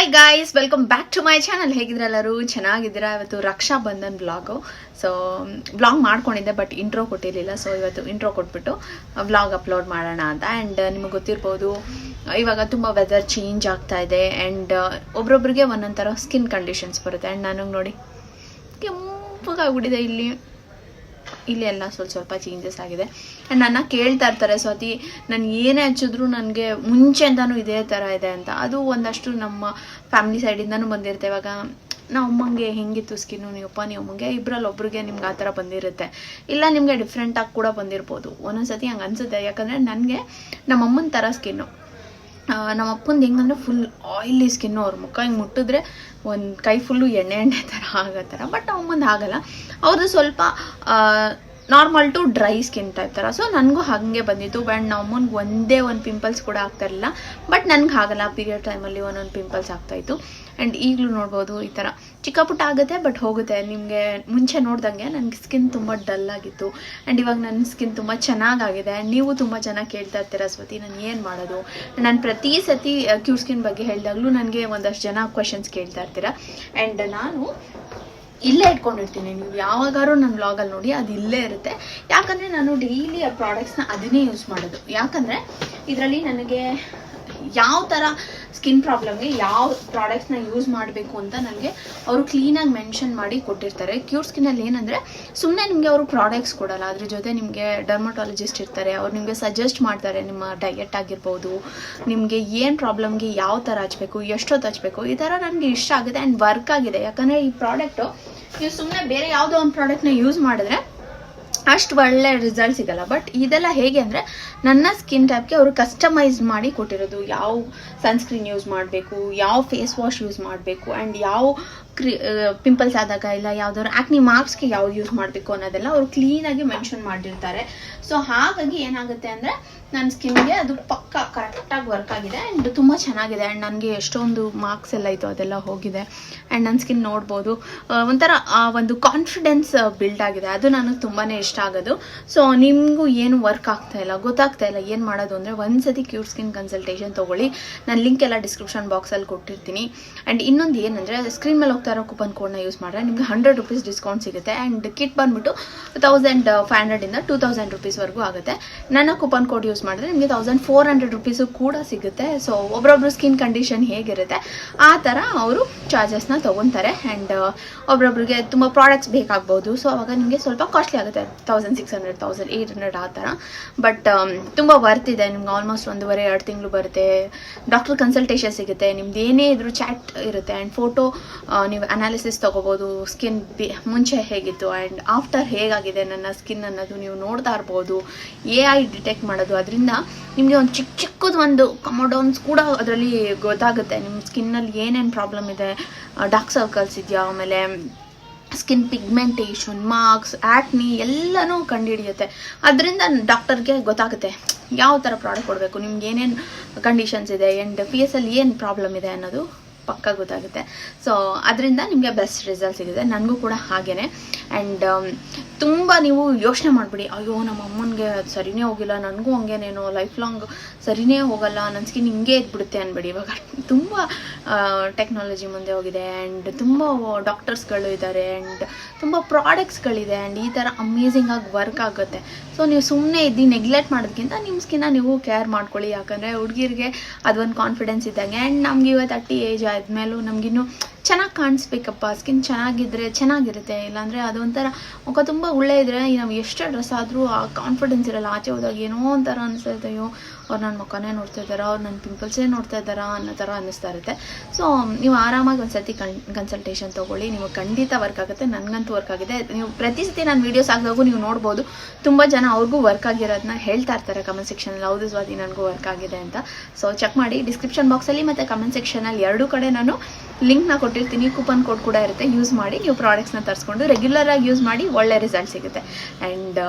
Hi guys welcome back to my channel ಹೇಗಿದ್ರೆ ಎಲ್ಲರೂ ಚೆನ್ನಾಗಿದ್ದೀರಾ? ಇವತ್ತು Raksha Bandhan blog so blog ಮಾಡ್ಕೊಂಡಿದ್ದೆ ಬಟ್ ಇಂಟ್ರೋ ಕೊಟ್ಟಿರಲಿಲ್ಲ. ಸೊ ಇವತ್ತು ಇಂಟ್ರೋ ಕೊಟ್ಬಿಟ್ಟು ಬ್ಲಾಗ್ ಅಪ್ಲೋಡ್ ಮಾಡೋಣ ಅಂತ. ಆ್ಯಂಡ್ ನಿಮಗೆ ಗೊತ್ತಿರ್ಬೋದು ಇವಾಗ ತುಂಬ ವೆದರ್ ಚೇಂಜ್ ಆಗ್ತಾ ಇದೆ. ಆ್ಯಂಡ್ ಒಬ್ರೊಬ್ರಿಗೆ ಒಂದೊಂದು ಥರ ಸ್ಕಿನ್ ಕಂಡೀಷನ್ಸ್ ಬರುತ್ತೆ. ಆ್ಯಂಡ್ ನನಗೆ ನೋಡಿ ಕೆಂಪಗಾಗ್ಬಿಟ್ಟಿದೆ ಇಲ್ಲಿ. ಇಲ್ಲಿ ಎಲ್ಲ ಸ್ವಲ್ಪ ಸ್ವಲ್ಪ ಚೇಂಜಸ್ ಆಗಿದೆ. ಆ್ಯಂಡ್ ನನ್ನ ಕೇಳ್ತಾ ಇರ್ತಾರೆ, ಸ್ವಾತಿ, ನಾನು ಏನೇ ಹಚ್ಚಿದ್ರು ನನಗೆ ಮುಂಚೆಯಿಂದನೂ ಇದೇ ಥರ ಇದೆ ಅಂತ. ಅದು ಒಂದಷ್ಟು ನಮ್ಮ ಫ್ಯಾಮಿಲಿ ಸೈಡಿಂದನೂ ಬಂದಿರುತ್ತೆ. ಇವಾಗ ನಾವು ಅಮ್ಮಂಗೆ ಹೆಂಗಿತ್ತು ಸ್ಕಿನ್ನು ನೀವಪ್ಪ, ನೀವು ಅಮ್ಮಂಗೆ ಇಬ್ಬರಲ್ಲಿ ಒಬ್ರಿಗೆ ನಿಮ್ಗೆ ಆ ಥರ ಬಂದಿರುತ್ತೆ. ಇಲ್ಲ, ನಿಮಗೆ ಡಿಫ್ರೆಂಟಾಗಿ ಕೂಡ ಬಂದಿರ್ಬೋದು. ಒಂದೊಂದು ಸತಿ ಹಂಗೆ ಅನಿಸುತ್ತೆ. ಯಾಕಂದರೆ ನನಗೆ ನಮ್ಮ ಅಮ್ಮನ ಥರ ಸ್ಕಿನ್ನು ನಮ್ಮ ಅಪ್ಪಂದು ಹೆಂಗಂದ್ರೆ ಫುಲ್ ಆಯಿಲಿ ಸ್ಕಿನ್ನು ಅವ್ರ. ಮುಖ ಹಿಂಗೆ ಮುಟ್ಟಿದ್ರೆ ಒಂದು ಕೈ ಫುಲ್ಲು ಎಣ್ಣೆ ಎಣ್ಣೆ ಥರ ಆಗೋ ಥರ ಬಟ್ ಅಮ್ಮಂದು ಆಗಲ್ಲ. ಅವ್ರದ್ದು ಸ್ವಲ್ಪ normal to dry skin type ಥರ ಸೊ ನನಗೂ ಹಾಗೆ ಬಂದಿತ್ತು. ಬಟ್ ನಮ್ಮ ಅಮ್ಮನಿಗೆ ಒಂದೇ ಒಂದು ಪಿಂಪಲ್ಸ್ ಕೂಡ ಆಗ್ತಾ ಇರಲಿಲ್ಲ. ಬಟ್ ನನಗೆ ಆಗಲ್ಲ ಪೀರಿಯಡ್ ಟೈಮಲ್ಲಿ ಒಂದೊಂದು ಪಿಂಪಲ್ಸ್ ಆಗ್ತಾಯಿತ್ತು ಆ್ಯಂಡ್ ಈಗಲೂ ನೋಡ್ಬೋದು ಈ ಥರ ಚಿಕ್ಕ ಪುಟ್ಟ ಆಗುತ್ತೆ ಬಟ್ ಹೋಗುತ್ತೆ. ನಿಮಗೆ ಮುಂಚೆ ನೋಡ್ದಂಗೆ ನನಗೆ ಸ್ಕಿನ್ ತುಂಬ ಡಲ್ ಆಗಿತ್ತು. ಆ್ಯಂಡ್ ಇವಾಗ ನನ್ನ ಸ್ಕಿನ್ ತುಂಬ ಚೆನ್ನಾಗಾಗಿದೆ. ಆ್ಯಂಡ್ ನೀವು ತುಂಬ ಚೆನ್ನಾಗಿ ಕೇಳ್ತಾ ಇರ್ತೀರ, ಸ್ವತಿ, ನಾನು ಏನು ಮಾಡೋದು? ನಾನು ಪ್ರತಿ ಸತಿ ಕ್ಯೂರ್ ಸ್ಕಿನ್ ಬಗ್ಗೆ ಹೇಳಿದಾಗಲೂ ನನಗೆ ಒಂದಷ್ಟು ಜನ ಕ್ವಶನ್ಸ್ ಕೇಳ್ತಾ ಇರ್ತೀರ. ಆ್ಯಂಡ್ ನಾನು ಇಲ್ಲೇ ಇಟ್ಕೊಂಡಿರ್ತೀನಿ. ನೀವು ಯಾವಾಗಾರು ನನ್ನ ವ್ಲಾಗಲ್ಲಿ ನೋಡಿ ಅದು ಇಲ್ಲೇ ಇರುತ್ತೆ. ಯಾಕಂದರೆ ನಾನು ಡೈಲಿ ಆ ಪ್ರಾಡಕ್ಟ್ಸ್ನ ಅದನ್ನೇ ಯೂಸ್ ಮಾಡೋದು. ಯಾಕಂದರೆ ಇದರಲ್ಲಿ ನನಗೆ ಯಾವ ಥರ ಸ್ಕಿನ್ ಪ್ರಾಬ್ಲಮ್ಗೆ ಯಾವ ಪ್ರಾಡಕ್ಟ್ಸ್ನ ಯೂಸ್ ಮಾಡಬೇಕು ಅಂತ ನನಗೆ ಅವರು ಕ್ಲೀನಾಗಿ ಮೆನ್ಷನ್ ಮಾಡಿ ಕೊಟ್ಟಿರ್ತಾರೆ. ಕ್ಯೂರ್ ಸ್ಕಿನ್ನಲ್ಲಿ ಏನಂದರೆ ಸುಮ್ಮನೆ ನಿಮಗೆ ಅವರು ಪ್ರಾಡಕ್ಟ್ಸ್ ಕೊಡಲ್ಲ. ಅದ್ರ ಜೊತೆ ನಿಮಗೆ ಡರ್ಮಟಾಲಜಿಸ್ಟ್ ಇರ್ತಾರೆ. ಅವ್ರು ನಿಮಗೆ ಸಜೆಸ್ಟ್ ಮಾಡ್ತಾರೆ ನಿಮ್ಮ ಡಯೆಟ್ ಆಗಿರ್ಬೋದು, ನಿಮಗೆ ಏನು ಪ್ರಾಬ್ಲಮ್ಗೆ ಯಾವ ಥರ ಹಚ್ಬೇಕು, ಎಷ್ಟೊತ್ತು ಹಚ್ಬೇಕು, ಈ ಥರ ನನಗೆ ಇಷ್ಟ ಆಗಿದೆ ಆ್ಯಂಡ್ ವರ್ಕ್ ಆಗಿದೆ. ಯಾಕಂದರೆ ಈ ಪ್ರಾಡಕ್ಟು ನೀವು ಸುಮ್ಮನೆ ಬೇರೆ ಯಾವುದೋ ಒಂದು ಪ್ರಾಡಕ್ಟ್ನ ಯೂಸ್ ಮಾಡಿದ್ರೆ ಅಷ್ಟು ಒಳ್ಳೆ ರಿಸಲ್ಟ್ ಸಿಗಲ್ಲ. ಬಟ್ ಇದೆಲ್ಲ ಹೇಗೆ ಅಂದರೆ, ನನ್ನ ಸ್ಕಿನ್ ಟೈಪ್ಗೆ ಅವರು ಕಸ್ಟಮೈಸ್ ಮಾಡಿ ಕೊಟ್ಟಿರೋದು. ಯಾವ ಸನ್ಸ್ಕ್ರೀನ್ ಯೂಸ್ ಮಾಡಬೇಕು, ಯಾವ ಫೇಸ್ ವಾಶ್ ಯೂಸ್ ಮಾಡಬೇಕು ಆ್ಯಂಡ್ ಯಾವ ಕ್ರಿ ಪಿಂಪಲ್ಸ್ ಆದಾಗ ಇಲ್ಲ, ಯಾವ್ದಾದ್ರು ಆ್ಯಕ್ನಿ ಮಾರ್ಕ್ಸ್ಗೆ ಯಾವ್ದು ಯೂಸ್ ಮಾಡಬೇಕು ಅನ್ನೋದೆಲ್ಲ ಅವರು ಕ್ಲೀನಾಗಿ ಮೆನ್ಷನ್ ಮಾಡಿರ್ತಾರೆ ಸೊ ಹಾಗಾಗಿ ಏನಾಗುತ್ತೆ ಅಂದರೆ ನನ್ನ ಸ್ಕಿನ್ಗೆ ಅದು ಪಕ್ಕ ಕರೆಕ್ಟಾಗಿ ವರ್ಕ್ ಆಗಿದೆ ಆ್ಯಂಡ್ ತುಂಬ ಚೆನ್ನಾಗಿದೆ ಆ್ಯಂಡ್ ನನಗೆ ಎಷ್ಟೊಂದು ಮಾರ್ಕ್ಸ್ ಎಲ್ಲ ಇತ್ತು ಅದೆಲ್ಲ ಹೋಗಿದೆ ಆ್ಯಂಡ್ ನನ್ನ ಸ್ಕಿನ್ ನೋಡ್ಬೋದು. ಒಂಥರ, ಆ, ಒಂದು ಕಾನ್ಫಿಡೆನ್ಸ್ ಬಿಲ್ಡ್ ಆಗಿದೆ. ಅದು ನನಗೆ ತುಂಬಾ ಇಷ್ಟ ಆಗೋದು. ಸೊ ನಿಮಗೂ ಏನು ವರ್ಕ್ ಆಗ್ತಾ ಇಲ್ಲ, ಗೊತ್ತಾಗ್ತಾ ಇಲ್ಲ ಏನು ಮಾಡೋದು ಅಂದರೆ ಒಂದ್ಸತಿ ಕ್ಯೂರ್ ಸ್ಕಿನ್ ಕನ್ಸಲ್ಟೇಷನ್ ತೊಗೊಳ್ಳಿ. ನಾನು ಲಿಂಕ್ ಎಲ್ಲ ಡಿಸ್ಕ್ರಿಪ್ಷನ್ ಬಾಕ್ಸಲ್ಲಿ ಕೊಟ್ಟಿರ್ತೀನಿ. ಆ್ಯಂಡ್ ಇನ್ನೊಂದು ಏನಂದರೆ ಸ್ಕ್ರೀನ್ ಮೇಲೆ ಹೋಗ್ತಾ ಇರೋ ಕೂಪನ್ ಕೋಡ್ನ ಯೂಸ್ ಮಾಡಿದ್ರೆ ನಿಮಗೆ ಹಂಡ್ರೆಡ್ ರುಪೀಸ್ ಡಿಸ್ಕೌಂಟ್ ಸಿಗುತ್ತೆ. ಆ್ಯಂಡ್ ಕಿಟ್ ಬಂದ್ಬಿಟ್ಟು ತೌಸಂಡ್ ಫೈವ್ ಹಂಡ್ರೆಡಿಂದ ಟೂ ತೌಸಂಡ್ ರುಪೀಸ್ವರೆಗೂ ಆಗುತ್ತೆ. ನನ್ನ ಕೂಪನ್ ಕೋಡ್ ಯೂಸ್ ಮಾಡಿದ್ರೆ ನಿಮಗೆ ತೌಸಂಡ್ ಫೋರ್ ಹಂಡ್ರೆಡ್ ರುಪೀಸು ಕೂಡ ಸಿಗುತ್ತೆ. ಸೊ ಒಬ್ರೊಬ್ರು ಸ್ಕಿನ್ ಕಂಡೀಷನ್ ಹೇಗಿರುತ್ತೆ, ಆ ಥರ ಅವರು ಚಾರ್ಜಸ್ನ ತೊಗೊತಾರೆ ಆ್ಯಂಡ್ ಒಬ್ರೊಬ್ರಿಗೆ ತುಂಬ ಪ್ರಾಡಕ್ಟ್ಸ್ ಬೇಕಾಗ್ಬೋದು. ಸೊ ಅವಾಗ ನಿಮಗೆ ಸ್ವಲ್ಪ ಕಾಸ್ಟ್ಲಿ ಆಗುತ್ತೆ. Thousand six hundred thousand eight hundred ಆ ಥರ. ಬಟ್ ತುಂಬ ವರ್ತ್ ಇದೆ. ನಿಮ್ಗೆ ಆಲ್ಮೋಸ್ಟ್ ಒಂದೂವರೆ, ಎರಡು ತಿಂಗಳು ಬರುತ್ತೆ. ಡಾಕ್ಟರ್ ಕನ್ಸಲ್ಟೇಷನ್ ಸಿಗುತ್ತೆ. ನಿಮ್ದು ಏನೇ ಇದ್ರೂ ಚಾಟ್ ಇರುತ್ತೆ. ಆ್ಯಂಡ್ ಫೋಟೋ ನೀವು ಅನಾಲಿಸಿಸ್ ತೊಗೋಬೋದು. ಸ್ಕಿನ್ ಬಿ, ಮುಂಚೆ ಹೇಗಿತ್ತು? ಆ್ಯಂಡ್ ಆಫ್ಟರ್ ಹೇಗಾಗಿದೆ ನನ್ನ ಸ್ಕಿನ್ ಅನ್ನೋದು ನೀವು ನೋಡ್ತಾ ಇರ್ಬೋದು. ಎ ಐ ಡಿಟೆಕ್ಟ್ ಮಾಡೋದು. ಅದರಿಂದ ನಿಮಗೆ ಒಂದು ಚಿಕ್ಕ ಚಿಕ್ಕದು ಒಂದು ಕಮೋಡೌನ್ಸ್ ಕೂಡ ಅದರಲ್ಲಿ ಗೊತ್ತಾಗುತ್ತೆ. ನಿಮ್ಮ ಸ್ಕಿನ್ನಲ್ಲಿ ಏನೇನು ಪ್ರಾಬ್ಲಮ್ ಇದೆ? ಡಾರ್ಕ್ ಸರ್ಕಲ್ಸ್ ಇದೆಯಾ, ಆಮೇಲೆ ಸ್ಕಿನ್ ಪಿಗ್ಮೆಂಟೇಷನ್ ಮಾರ್ಕ್ಸ್ ಆ್ಯಕ್ನಿ ಎಲ್ಲನೂ ಕಂಡುಹಿಡಿಯುತ್ತೆ. ಅದರಿಂದ ಡಾಕ್ಟರ್ಗೆ ಗೊತ್ತಾಗುತ್ತೆ ಯಾವ ಥರ ಪ್ರಾಡಕ್ಟ್ ಕೊಡಬೇಕು, ನಿಮ್ಗೆ ಏನೇನು ಕಂಡೀಷನ್ಸ್ ಇದೆ ಆ್ಯಂಡ್ ಅಲ್ಲಿ ಏನು ಪ್ರಾಬ್ಲಮ್ ಇದೆ ಅನ್ನೋದು. ಪಕ್ಕ ಗೊತ್ತಾಗುತ್ತೆ. ಸೊ ಅದರಿಂದ ನಿಮಗೆ ಬೆಸ್ಟ್ ರಿಸಲ್ಟ್ ಸಿಗುತ್ತೆ. ನನಗೂ ಕೂಡ ಹಾಗೇ ಆ್ಯಂಡ್ ತುಂಬ ನೀವು ಯೋಚನೆ ಮಾಡಿಬಿಡಿ. ಅಯ್ಯೋ, ನಮ್ಮ ಅಮ್ಮನಿಗೆ ಅದು ಸರಿನೇ ಹೋಗಿಲ್ಲ. ನನಗೂ ಹಂಗೇನೇನು ಲೈಫ್ ಲಾಂಗ್ ಸರಿನೇ ಹೋಗಲ್ಲ. ನನ್ನ ಸ್ಕಿನ್ ಹಿಂಗೆ ಇದ್ಬಿಡುತ್ತೆ ಅನ್ಬಿಡಿ. ಇವಾಗ ತುಂಬ ಟೆಕ್ನಾಲಜಿ ಮುಂದೆ ಹೋಗಿದೆ. ಆ್ಯಂಡ್ ತುಂಬ ಡಾಕ್ಟರ್ಸ್ಗಳು ಇದ್ದಾರೆ ಆ್ಯಂಡ್ ತುಂಬ ಪ್ರಾಡಕ್ಟ್ಸ್ಗಳಿದೆ ಆ್ಯಂಡ್ ಈ ಥರ ಅಮೇಝಿಂಗಾಗಿ ವರ್ಕ್ ಆಗುತ್ತೆ. ಸೊ ನೀವು ಸುಮ್ಮನೆ ಇದ್ದು ನೆಗ್ಲೆಕ್ಟ್ ಮಾಡೋದಕ್ಕಿಂತ ನಿಮ್ಮ ಸ್ಕಿನ್ನ ನೀವು ಕೇರ್ ಮಾಡ್ಕೊಳ್ಳಿ. ಯಾಕಂದರೆ ಹುಡುಗಿರಿಗೆ ಅದೊಂದು ಕಾನ್ಫಿಡೆನ್ಸ್ ಇದ್ದಂಗೆ. ಆ್ಯಂಡ್ ನಮ್ಗೆ ಇವತ್ತು ತರ್ಟಿ ಏಜ್ ಆದಮೇಲೂ ನಮಗಿನ್ನೂ ಚೆನ್ನಾಗಿ ಕಾಣಿಸ್ಬೇಕಪ್ಪ ಸ್ಕಿನ್ ಚೆನ್ನಾಗಿದ್ರೆ ಚೆನ್ನಾಗಿರುತ್ತೆ, ಇಲ್ಲಾಂದರೆ ಅದೊಂಥರ ಮುಖ ತುಂಬ ಒಳ್ಳೆ ಇದ್ರೆ ನಾವು ಎಷ್ಟೇ ಡ್ರೆಸ್ ಆದರೂ ಆ ಕಾನ್ಫಿಡೆನ್ಸ್ ಇರಲ್ಲ, ಆಚೆ ಹೋದಾಗ ಏನೋ ಒಂಥರ ಅನಿಸ್ತೈತೆ ಅಯ್ಯೋ, ಅವ್ರು ನನ್ನ ಮುಖನೇ ನೋಡ್ತಾ ಇದ್ದಾರಾ, ಅವ್ರು ನನ್ನ ಪಿಂಪಲ್ಸೇ ನೋಡ್ತಾ ಇದ್ದಾರಾ ಅನ್ನೋ ಥರ ಅನ್ನಿಸ್ತಾ ಇರುತ್ತೆ. ಸೊ ನೀವು ಆರಾಮಾಗಿ ಒಂದು ಕನ್ ಕನ್ಸಲ್ಟೇಷನ್ ತೊಗೊಳ್ಳಿ, ನಿಮಗೆ ಖಂಡಿತ ವರ್ಕ್ ಆಗುತ್ತೆ, ನನಗಂತೂ ವರ್ಕ್ ಆಗಿದೆ. ನೀವು ಪ್ರತಿ ಸತಿ ನಾನು ವೀಡಿಯೋಸ್ ಆಗಿದಾಗೂ ನೀವು ನೋಡ್ಬೋದು, ತುಂಬ ಜನ ಅವ್ರಿಗೂ ವರ್ಕ್ ಆಗಿರೋದನ್ನ ಹೇಳ್ತಾ ಇರ್ತಾರೆ ಕಮೆಂಟ್ ಸೆಕ್ಷನಲ್ಲಿ ಹೌದು ಸ್ವಾತಿ, ನನಗೂ ವರ್ಕ್ ಆಗಿದೆ ಅಂತ. ಸೊ ಚೆಕ್ ಮಾಡಿ ಡಿಸ್ಕ್ರಿಪ್ಷನ್ ಬಾಕ್ಸಲ್ಲಿ ಮತ್ತು ಕಮೆಂಟ್ ಸೆಕ್ಷನಲ್ಲಿ ಎರಡೂ ಕಡೆ ನಾನು ಲಿಂಕ್ನ ಕೊಟ್ಟಿರ್ತೀನಿ ಕೂಪನ್ ಕೋಡ್ ಕೂಡ ಇರುತ್ತೆ ಯೂಸ್ ಮಾಡಿ ನೀವು ಪ್ರಾಡಕ್ಟ್ಸ್ನ ತರಿಸ್ಕೊಂಡು ರೆಗ್ಯುಲರಾಗಿ ಯೂಸ್ ಮಾಡಿ ಒಳ್ಳೆ ರಿಸಲ್ಟ್ ಸಿಗುತ್ತೆ. ಆ್ಯಂಡ್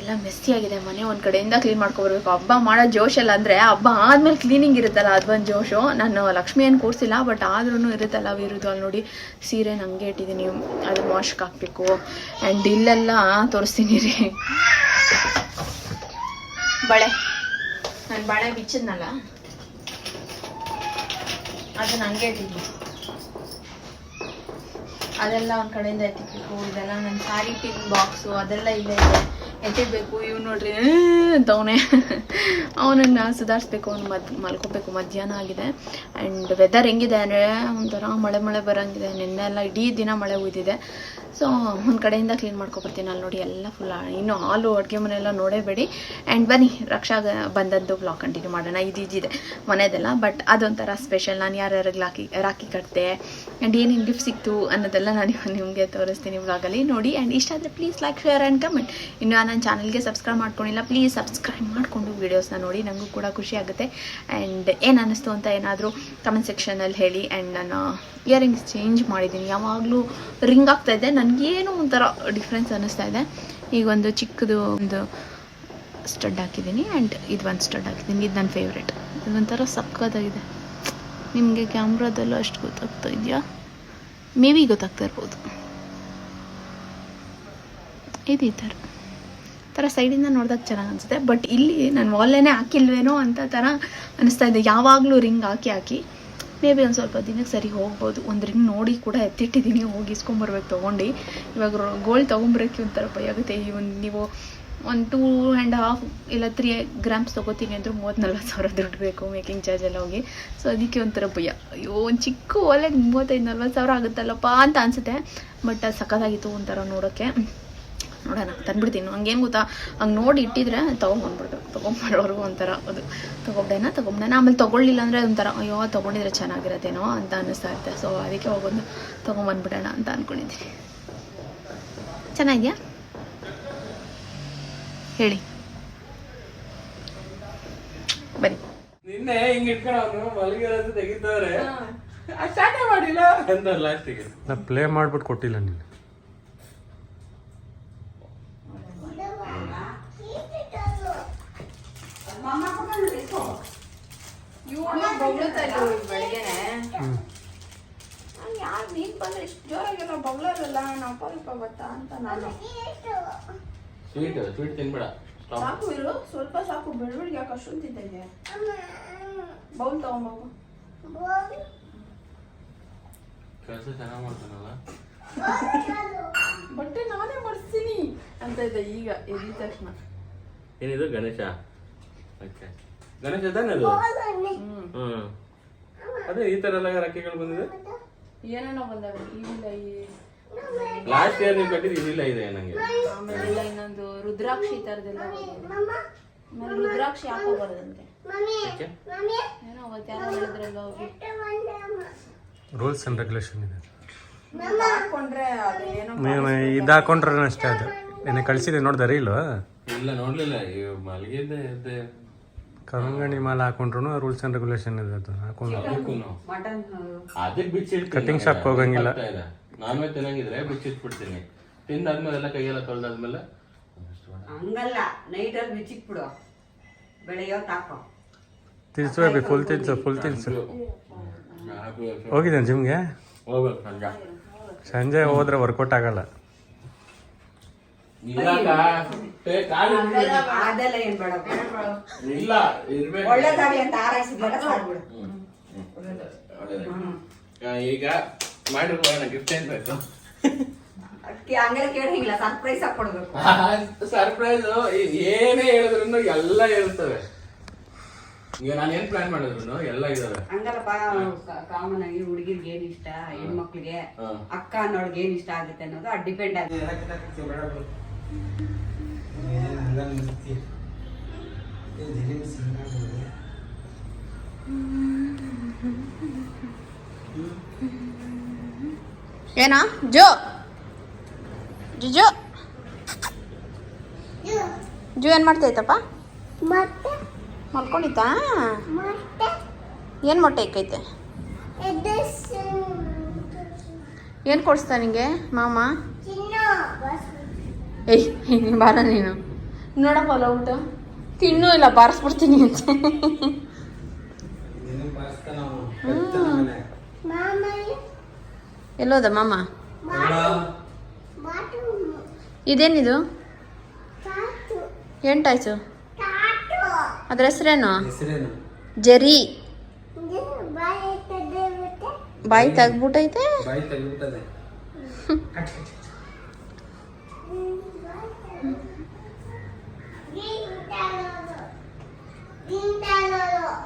ಎಲ್ಲ ಮೆಸ್ಸಿ ಆಗಿದೆ ಮನೆ ಒಂದು ಕಡೆಯಿಂದ ಕ್ಲೀನ್ ಮಾಡ್ಕೊಬರ್ಬೇಕು. ಹಬ್ಬ ಮಾಡೋ ಜೋಶಲ್ಲ ಅಂದರೆ ಹಬ್ಬ ಆದಮೇಲೆ ಕ್ಲೀನಿಂಗ್ ಇರುತ್ತಲ್ಲ ಅದೊಂದು ಜೋಶು. ನಾನು ಲಕ್ಷ್ಮಿ ಏನು ಕೂರಿಸಿಲ್ಲ ಬಟ್ ಆದ್ರೂ ಇರುತ್ತಲ್ಲ ವಿರುದ್ಧ ಅಲ್ಲಿ ನೋಡಿ. ಸೀರೆ ನಂಗೆ ಇಟ್ಟಿದ್ದೀನಿ ಅದು ವಾಶ್ಗೆ ಹಾಕಬೇಕು. ಆ್ಯಂಡ್ ಇಲ್ಲೆಲ್ಲ ತೋರಿಸ್ತೀನಿ ರೀ. ಬಳೆ. ನಾನು ಬಳೆ ಬಿಚ್ಚಿದ್ನಲ್ಲ. ಅದು ನನಗೆ ಇಟ್ಟಿದ್ದೀನಿ ಅದೆಲ್ಲ ಒಂದು ಕಡೆಯಿಂದ ಎತ್ತಿಬೇಕು ಇದೆಲ್ಲ ನನ್ನ ಸ್ಯಾರಿ ಟಿನ್ ಬಾಕ್ಸು, ಅದೆಲ್ಲ ಇಲ್ಲೇ ಇದೆ. ಎತ್ತಿಡ್ಬೇಕು ಇವ್ ನೋಡ್ರಿ ಅಂತವನೇ ಅವನನ್ನು ಸುಧಾರಿಸ್ಬೇಕು, ಅವ್ನು ಮದ್, ಮಲ್ಕೋಬೇಕು. ಮಧ್ಯಾಹ್ನ ಆಗಿದೆ. ಆ್ಯಂಡ್ ವೆದರ್ ಹೆಂಗಿದೆ ಅಂದರೆ ಒಂಥರ ಮಳೆ ಮಳೆ ಬರೋಂಗಿದೆ. ನಿನ್ನೆ ಎಲ್ಲ ಇಡೀ ದಿನ ಮಳೆ ಉಯ್ದಿದೆ. ಸೊ ಒಂದು ಕಡೆಯಿಂದ ಕ್ಲೀನ್ ಮಾಡ್ಕೊಬರ್ತೀನಿ. ಅಲ್ಲಿ ನೋಡಿ ಎಲ್ಲ ಫುಲ್ ಇನ್ನು ಹಾಲು, ಅಡುಗೆ ಮನೆಯೆಲ್ಲ ನೋಡೇಬೇಡಿ. ಆ್ಯಂಡ್ ಬನ್ನಿ, ರಕ್ಷಾ ಬಂದದ್ದು ಬ್ಲಾಗ್ ಕಂಟಿನ್ಯೂ ಮಾಡೋಣ. ಇದು ಇದಿದೆ ಮನೆದೆಲ್ಲ. ಬಟ್ ಅದೊಂಥರ ಸ್ಪೆಷಲ್ ನಾನು ಯಾರ್ಯಾರಿಗೆ ರಾಖಿ ರಾಕಿ ಕಟ್ತೆ ಆ್ಯಂಡ್ ಏನೇನು ಗಿಫ್ಟ್ ಸಿಕ್ತು ಅನ್ನೋದೆಲ್ಲ ನಾನು ನಿಮಗೆ ತೋರಿಸ್ತೀನಿ ಬ್ಲಾಗಲ್ಲಿ ನೋಡಿ ಆ್ಯಂಡ್ ಇಷ್ಟ ಆದರೆ please like share and comment ಇನ್ನು ನನ್ನ ಚಾನಲ್ಗೆ ಸಬ್ಸ್ಕ್ರೈಬ್ ಮಾಡ್ಕೊಂಡಿಲ್ಲ ಪ್ಲೀಸ್ ಸಬ್ಸ್ಕ್ರೈಬ್ ಮಾಡಿಕೊಂಡು ವೀಡಿಯೋಸ್ನ ನೋಡಿ. ನನಗೂ ಕೂಡ ಖುಷಿ ಆಗುತ್ತೆ. ಆ್ಯಂಡ್ ಏನು ಅನ್ನಿಸ್ತು ಅಂತ ಏನಾದರೂ ಕಮೆಂಟ್ ಸೆಕ್ಷನಲ್ಲಿ ಹೇಳಿ. ಆ್ಯಂಡ್ ನಾನು ಇಯರಿಂಗ್ಸ್ ಚೇಂಜ್ ಮಾಡಿದ್ದೀನಿ. ಯಾವಾಗಲೂ ರಿಂಗ್ ಆಗ್ತಾ ಇದೆ. ನನಗೇನೋ ಒಂಥರ ಡಿಫ್ರೆನ್ಸ್ ಅನ್ನಿಸ್ತಾ ಇದೆ. ಈಗ ಒಂದು ಚಿಕ್ಕದು ಒಂದು ಸ್ಟಡ್ ಹಾಕಿದ್ದೀನಿ ಆ್ಯಂಡ್ ಇದು ಒಂದು ಸ್ಟಡ್ ಹಾಕಿದ್ದೀನಿ. ಇದು ನನ್ನ ಫೇವ್ರೆಟ್ ಇದು ಒಂಥರ ಸಕ್ಕತ್ತಾಗಿದೆ ನಿಮಗೆ ಕ್ಯಾಮ್ರಾದಲ್ಲೂ ಅಷ್ಟು ಗೊತ್ತಾಗ್ತಾ ಇದೆಯಾ? ಮೇ ಬಿ ಗೊತ್ತಾಗ್ತಾ ಇರ್ಬೋದು. ಇದು ಈ ಥರ. ಥರ ಸೈಡಿಂದ ನೋಡಿದಾಗ ಚೆನ್ನಾಗಿ ಅನಿಸುತ್ತೆ. ಬಟ್ ಇಲ್ಲಿ ನಾನು ವಾಲೇನೇ ಹಾಕಿಲ್ವೇನೋ ಅಂತ ಥರ ಅನಿಸ್ತಾ ಇದೆ. ಯಾವಾಗಲೂ ರಿಂಗ್ ಹಾಕಿ ಹಾಕಿ. ಮೇ ಬಿ ಒಂದು ಸ್ವಲ್ಪ ದಿನಕ್ಕೆ ಸರಿ ಹೋಗ್ಬೋದು. ಒಂದು ರಿಂಗ್ ನೋಡಿ ಕೂಡ ಎತ್ತಿಟ್ಟಿದ್ದೀನಿ ಹೋಗಿ ಇಸ್ಕೊಂಬರ್ಬೇಕು ತೊಗೊಂಡು. ಇವಾಗ ಗೋಲ್ಡ್ ತೊಗೊಂಬರೋಕ್ಕೆ ಒಂಥರ ಭಯ ಆಗುತ್ತೆ. ಈ ಒಂದು ನೀವು ಒಂದು ಟೂ ಆ್ಯಂಡ್ ಹಾಫ್ ಇಲ್ಲ ತ್ರೀ ಗ್ರಾಮ್ಸ್ ತೊಗೋತೀನಿ ಅಂದರೂ ಮೂವತ್ತು ನಲ್ವತ್ತು ಸಾವಿರ ದುಡ್ಡು ಬೇಕು ಮೇಕಿಂಗ್ ಚಾರ್ಜ್ ಎಲ್ಲ ಹೋಗಿ. ಸೊ ಅದಕ್ಕೆ ಒಂಥರ ಭಯ. ಅಯ್ಯೋ, ಒಂದು ಚಿಕ್ಕ ಒಲೆಗೆ ಮೂವತ್ತೈದು ನಲ್ವತ್ತು ಸಾವಿರ ಆಗುತ್ತಲ್ಲಪ್ಪ ಅಂತ ಅನಿಸುತ್ತೆ. ಬಟ್ ಅದು ಸಖತ್ತಾಗಿತ್ತು ಒಂಥರ ನೋಡೋಕ್ಕೆ. ನೋಡೋಣ ತಂದ್ಬಿಡ್ತೀನಿ. ಹಂಗೇನು ಗೊತ್ತಾ? ಹಂಗೆ ನೋಡಿ ಇಟ್ಟಿದ್ರೆ ತೊಗೊಂಬಂದ್ಬಿಡ್ಬೇಕು ತೊಗೊಂಬರೋರ್ಗು ಒಂಥರ ಅದು. ತೊಗೊಂಡೇನ ತೊಗೊಂಡೇನ ಆಮೇಲೆ ತೊಗೊಳ್ಳಿಲ್ಲ ಅಂದರೆ ಒಂಥರ ಅಯ್ಯೋ ತೊಗೊಂಡಿದ್ರೆ ಚೆನ್ನಾಗಿರತ್ತೇನೋ? ಅಂತ ಅನ್ನಿಸ್ತಾ ಇರುತ್ತೆ. ಸೊ ಅದಕ್ಕೆ ಹೋಗೊಂದು ತೊಗೊಂಬಂದ್ಬಿಡೋಣ ಅಂತ ಅಂದ್ಕೊಂಡಿದ್ದೀನಿ ಚೆನ್ನಾಗಿದೆಯಾ? ಹೇಳಿ. ಬನ್ನಿ. ನಿನ್ನೆ ಹಿಂಗ್ ಇಟ್ಕೊಂಡು ಅವನು ಮಲಗಿರೋದು ತೆಗಿತವ್ರೆ. ಸ್ಟಾರ್ಟೇ ಮಾಡಿಲ್ಲ. ಅಂತ ಲಾಸ್ಟಿಗೆ ನಾ ಪ್ಲೇ ಮಾಡ್ಬಿಟ್ಟು ಕೊಟ್ಟಿಲ್ಲ ನೀನು ಯಾರು ನೀನು ಬಂದ್ರೆ ಇಷ್ಟು ಜೋರಾಗೆಲ್ಲ ಬಗ್ಲಾರಲ್ಲ ನಾವು ಸ್ವಲ್ಪ ಬತ್ತಾ ಅಂತ ನಾನು. ಸ್ವೀಟ್ ಸ್ವೀಟ್ ತಿನ್ಬೇಡ. ಸಾಕು ಇರು ಸ್ವಲ್ಪ ಸಾಕು ಬೆಳವಣಿಗೆ ಯಾಕೆ ಅಷ್ಟೊಂದು ತಿಂತಿದ್ದೆ ಬೌಲ್ ತಗೊಂಬೋಗು. ಕೆಲಸ ಚೆನ್ನಾಗಿ ಮಾಡ್ತಾನಲ್ಲ. ಬಟ್ಟೆ ನಾನೇ ಮಾಡಿಸ್ತೀನಿ. ಅಂತ ಇದ್ದೆ ಈಗ ಎದ್ದ ತಕ್ಷಣ. ಏನಿದು ಗಣೇಶ? ಓಕೆ. ಗಣೇಶ ತಾನೆ ಅದು ಹ್ಮ್ ಅದೇ ಈ ತರ ಎಲ್ಲ ರೆಕ್ಕೆಗಳು ಬಂದಿದೆ? ಏನೇನೋ ಬಂದವೆ? ಇವಿಲ್ಲ ಈ ಲಾಸ್ಟ್ ಇಯರ್ ನೀವು ಕಟ್ಟಿದ್ದು ಇದಿಲ್ಲ ಇದೆ ನಂಗೆ. ಆಮೇಲೆ ಇಲ್ಲ ಇನ್ನೊಂದು ರುದ್ರಾಕ್ಷಿ ಈ ಥರದ್ದೆಲ್ಲ ಬಂದಿದೆ. ಆಮೇಲೆ ರುದ್ರಾಕ್ಷಿ ಹಾಕೋಬಾರ್ದಂತೆ ಏನೋ ಅವತ್ತು ಯಾರೋ ಹೇಳಿದ್ರಲ್ಲ ರೂಲ್ಸ್ ಅಂಡ್ ರೆಗ್ಯುಲೇಷನ್ ಇದೆ. ಹಾಕೊಂಡ್ರೆ ಅದು ಏನೋ ನೀನು ಇದು ಹಾಕೊಂಡ್ರೆ ಅಷ್ಟೇ ಅದು. ಏನೇ ಕಳಿಸಿದೆ ನೋಡ್ದ ರೀಲು ಇಲ್ಲ ನೋಡ್ಲಿಲ್ಲ. ಮಲಗಿದ್ದೆ ಎದ್ದೆ. ಕರಂಗಣಿ ಮಾಲೆ ಹಾಕೊಂಡ್ರು ರೂಲ್ಸ್ ಅಂಡ್ ರೆಗ್ಯುಲೇಷನ್ ಇದೆ ಅದು ಹಾಕೊಂಡು. ಅದಕ್ಕೆ ಬಿಚ್ಚಿ ಕಟಿಂಗ್ shop ಹೋಗಂಗಿಲ್ಲ. ನಾನ್ ವೆಜ್ ತಿನ್ನಂಗಿದ್ರೆ ಬಿಚ್ಚಿಟ್ಬಿಡ್ತೀನಿ ತಿಂದಾದ್ಮೇಲೆ ಎಲ್ಲ ಕೈಯೆಲ್ಲ ತೊಳೆದಾದ್ಮೇಲೆ ಹಂಗಲ್ಲ ನೈಟಲ್ಲಿ ಬಿಚ್ಚಿಕ್ಬಿಡು ಬೆಳಗ್ಗೆ ಬೆಳೆಯೋ ಹಾಕೋ. ತಿನ್ಸು ಬಿ ಫುಲ್ ತಿನ್ಸು ಫುಲ್ ತಿನ್ಸು. ಹೋಗ್ಬೇಕು ಹೋಗಿದ್ದೇನೆ ಜಿಮ್ಗೆ ಸಂಜ. ಸಂಜೆ ಹೋದ್ರೆ ವರ್ಕೌಟ್ ಆಗಲ್ಲ. ಅದೆಲ್ಲ ಏನ್ ಬೇಡ ಇಲ್ಲ ಇರ್ಬೇಕು. ಒಳ್ಳೇದಾಗ್ಲಿ ಅಂತ ಸಾಕ್ಬಿಡು. ಈಗ ಮಾಡಿರ್ಬೋಣ ಗಿಫ್ಟ್ ಏನ್ ಬೇಕು? ಅದಕ್ಕೆ ಹಂಗೆಲ್ಲ ಕೇಳಂಗಿಲ್ಲ ಸರ್ಪ್ರೈಸ್ ಆಗಿ ಕೊಡ್ಬೇಕು. ಸರ್ಪ್ರೈಸ್ ಏನೇ ಹೇಳಿದ್ರು ಎಲ್ಲ ಹೇಳ್ತವೆ. ಈಗ ನಾನು ಏನ್ ಪ್ಲಾನ್ ಮಾಡಿದ್ರು ಎಲ್ಲ ಇದಾವೆ. ಹಂಗಲ್ಲಪ್ಪ ಕಾಮನ್ ಆಗಿ ಹುಡುಗಿರ್ಗೆ ಏನ್ ಇಷ್ಟ ಹೆಣ್ಮಕ್ಳಿಗೆ. ಅಕ್ಕ ಅನ್ನೋಳ್ಗೆ ಏನ್ ಇಷ್ಟ ಆಗುತ್ತೆ ಅನ್ನೋದು ಅದು ಡಿಪೆಂಡ್ ಆಗುತ್ತೆ. ಏನಾ? ಜೋ. ಜೋ ಜೋ. ಏನು ಮಾಡ್ತೈತಪ್ಪ ಮಲ್ಕೊಂಡಿತ್ತಾ ಏನು ಮೊಟ್ಟೆ ಇಕ್ಕೈತೆ? ಏನು ಕೊಡಿಸ್ತಾ ನಿಂಗೆ ಮಾಮ? ಏಯ್ ನೀನ್ ಬಾರ ನೀನು. ನೋಡಪ್ಪ ಅಲ್ಲ ಊಟ? ತಿನ್ನು ಇಲ್ಲ ಬಾರಿಸ್ಬಿಡ್ತೀನಿ ಅಂತ. ಎಲ್ಲೋದ ಮಾಮ? ಇದೇನಿದು? ಎಂಟಾಯ್ತು? ಅದ್ರ ಹೆಸರೇನು? ಜರಿ. ಬಾಯಿ ತೆಗ್ದ್ಬಿಟ್ಟೈತೆ?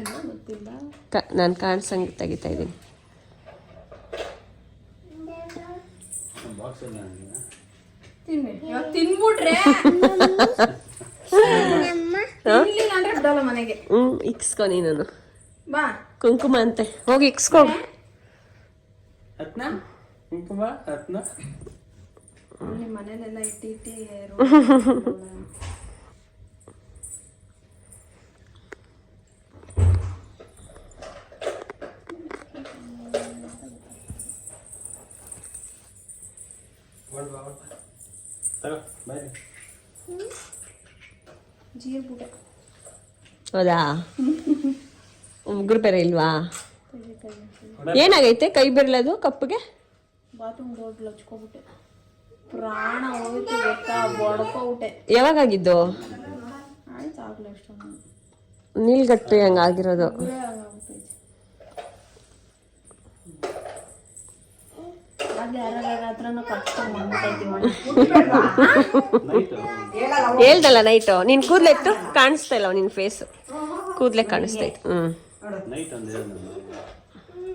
ಅಂತ ಗೊತ್ತಿಲ್ಲ. ನಾನು ಕಾಣಿಸಂಗೆ ತೆಗಿತಾ ಇದ್ದೀನಿ. ಹ್ಮ್ ಇಕ್ಸ್ಕೊ ನೀನು ಬಾ. ಕುಂಕುಮ ಅಂತೆ. ಹೋಗಿ ಇಕ್ಸ್ಕೊ. ಕುಂಕುಮ ರತ್ನ? ನಿಮ್ಮ ಮನೇಲೆಲ್ಲ ಇಟ್ಟಿ ಇಟ್ಟಿ ಹೌದಾ? ಉಗ್ರು ಬೇರೆ ಇಲ್ವಾ? ಏನಾಗೈತೆ ಕೈ ಬೆರಳದು ಕಪ್ಪಿಗೆ? ಬಾತ್ರೂಮ್ ಡೋರ್ ಹಚ್ಕೊಬಿಟ್ಟೆ ಪ್ರಾಣ ಹೋಯ್ತು ಗೊತ್ತಾ ಬಡ್ಕೊಬಿಟ್ಟೆ. ಯಾವಾಗಾಗಿದ್ದು? ಆಯ್ತು ಆಗ್ಲೇ ಅಷ್ಟೊಂದು. ನೀಲ್ಗಟ್ಟು ಹಂಗಾಗಿರೋದು. ಆಗಿರೋದು ಹೇಳ್ದಲ್ಲ ನೈಟು. ನೀನ್ ಕೂದ್ಲೆತ್ತು ಕಾಣಿಸ್ತಾ ಇಲ್ಲ ನಿನ್ ಫೇಸ್ ಕೂದ್ಲೆ ಕಾಣಿಸ್ತೈತೆ ಹ್ಮ್. ನೈಟ್ ಅಂದ್ರೆ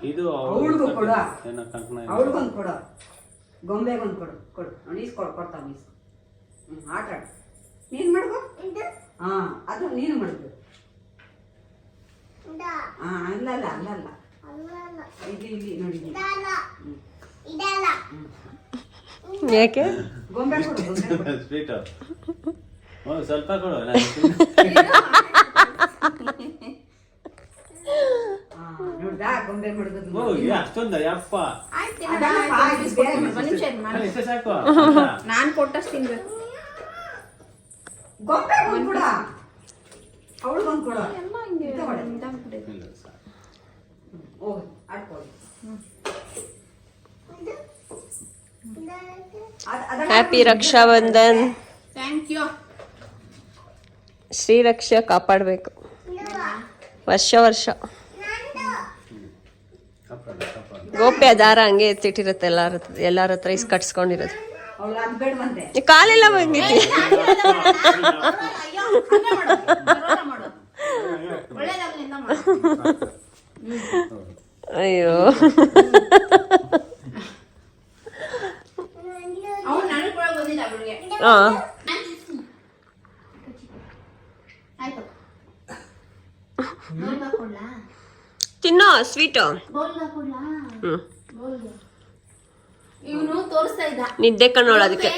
ಇದು ಅವಳಿಗೂ ಕೊಡ. ಏನೋ ಕಂಕಣ ಅವಳಿಗೊಂದು ಕೊಡು. ಗೊಂಬೆಗೊಂದು ಕೊಡು. ಕೊಡು. ಅವ್ನು ಈಸ್ಕೊಡು ಕೊಡ್ತಾವ ಈಸ್ಕೊ ಹ್ಞೂ ಆಟ ಆಡು. ನೀನು ಮಾಡ್ಕೊ? ಹಾಂ ಅದು ನೀನು ಮಾಡ್ಬೇಕು ಹಾಂ ಅಲ್ಲಲ್ಲ ಅಲ್ಲಲ್ಲ. ಇಲ್ಲಿ ಇಲ್ಲಿ ನೋಡಿ ಇಲ್ಲಿ. ಯಾಕೆ? ಗೊಂಬೆ ಕೊಡು ಗೊಂಬೆ ಕೊಡು. ಸ್ವೀಟ್ ಸ್ವಲ್ಪ ಕೊಡು ನಾನು ಹಾಂ ನೋಡ್ದಾ ಗೊಂಬೆ ಮಡಗದು ಓ ಏ ಅಷ್ಟೊಂದ ಯಪ್ಪ. ಅದಲ್ಲಪ್ಪ, ಇದು ಬೇರೆ ಒಂದ್ ನಿಮಿಷ ಇರು, ಮಾಡಿ. ಅಲ್ಲ, ಇಷ್ಟೇ ಸಾಕು. ನಾನ್ ಕೊಟ್ಟಷ್ಟು ತಿನ್ಬೇಕು. ಗೊಂಬೆ ಒಂದು ಕೊಡ. ಅವಳಿಗೊಂದು ಕೊಡು. ಎಲ್ಲ ಹಿಂಗೆ ತಗೊಳ್ಳಿ. ಇದಾಗ್ಬಿಟ್ಟೈತೆ. ಇಲ್ಲ, ಸಾಕು. ಹೋಗಿ ಆಡ್ಕೊಳ್ಳಿ. ಅದ್- ಅದನ್ನ ಹ್ಯಾಪಿ ರಕ್ಷಾಬಂಧನ್ ಥ್ಯಾಂಕ್ ಯು ಶ್ರೀರಕ್ಷ ಕಾಪಾಡಬೇಕು. ವರ್ಷ ವರ್ಷ. ಗೋಪ್ಯ ದಾರ ಹಂಗೆ ಎತ್ತಿಟ್ಟಿರುತ್ತೆ ಎಲ್ಲಾರ ಎಲ್ಲಾರ ಹತ್ರ ಇಸ್ ಕಟ್ಸ್ಕೊಂಡಿರೋದು ಕಾಲೆಲ್ಲ ಬಂದಿತ್ತು ಅಯ್ಯೋ ಹಾಂ ತಿನ್ನೋ ಸ್ವೀಟು ಇವನು ತೋರಿಸ್ತಾ ಇದ್ದ. ನಿದ್ದೆ ಕಣ್ಣೋಳು ಅದಕ್ಕೆ.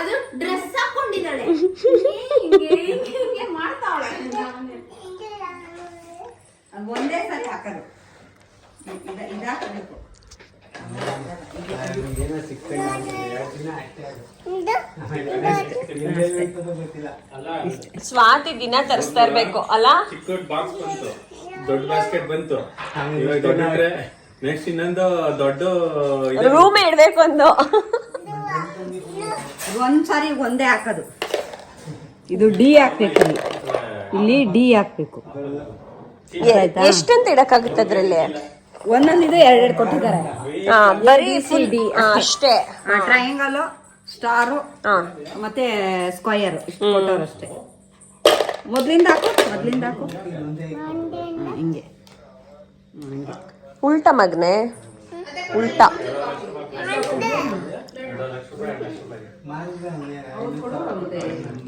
ಅದು ಡ್ರೆಸ್ ಹಾಕೊಂಡಿದ್ದಾಳೆ. ಮಾಡ್ತಾವಳೆ ಒಂದೇ ಸರಿ ಹಾಕೋದು. ಇದ ಇದು ಹಾಕಬೇಕು ಸ್ವಾತಿ ದಿನ ತರಿಸ್ತಾ ಇರ್ಬೇಕು ಅಲ್ಲ? ಚಿಕ್ಕ ಬಾಕ್ಸ್ ಬಂತು. ದೊಡ್ಡ ಬಾಸ್ಕೆಟ್ ಬಂತು. ನೆಕ್ಸ್ಟ್ ಇನ್ನೊಂದು ದೊಡ್ಡ ರೂಮ್ ಇಡ್ಬೇಕು ಒಂದು. ಒಂದ್ಸಾರಿ ಒಂದೇ ಹಾಕೋದು. ಇದು ಡಿ ಹಾಕ್ಬೇಕು ಇಲ್ಲಿ. ಇಲ್ಲಿ ಡಿ ಹಾಕ್ಬೇಕು? ಎಷ್ಟಂತ ಇಡಕ್ಕಾಗುತ್ತೆ ಅದ್ರಲ್ಲಿ? ಒಂದೊಂದು ಇದು ಎರಡೆರಡು ಕೊಟ್ಟಿದ್ದಾರೆ. ಹಾ ಬರೀ C, ಫುಲ್ D ಅಷ್ಟೇ. ಟ್ರಯಾಂಗಲ್ ಸ್ಟಾರು ಹಾ. ಮತ್ತೆ ಸ್ಕ್ವಯರ್ ಇಷ್ಟು ಕೊಟ್ಟವ್ರು ಅಷ್ಟೇ. ಮೊದ್ಲಿಂದ ಹಾಕು ಮೊದ್ಲಿಂದ ಹಾಕು. ಹಿಂಗೆ. ಉಲ್ಟ ಮಗ್ನೆ. ಉಲ್ಟ.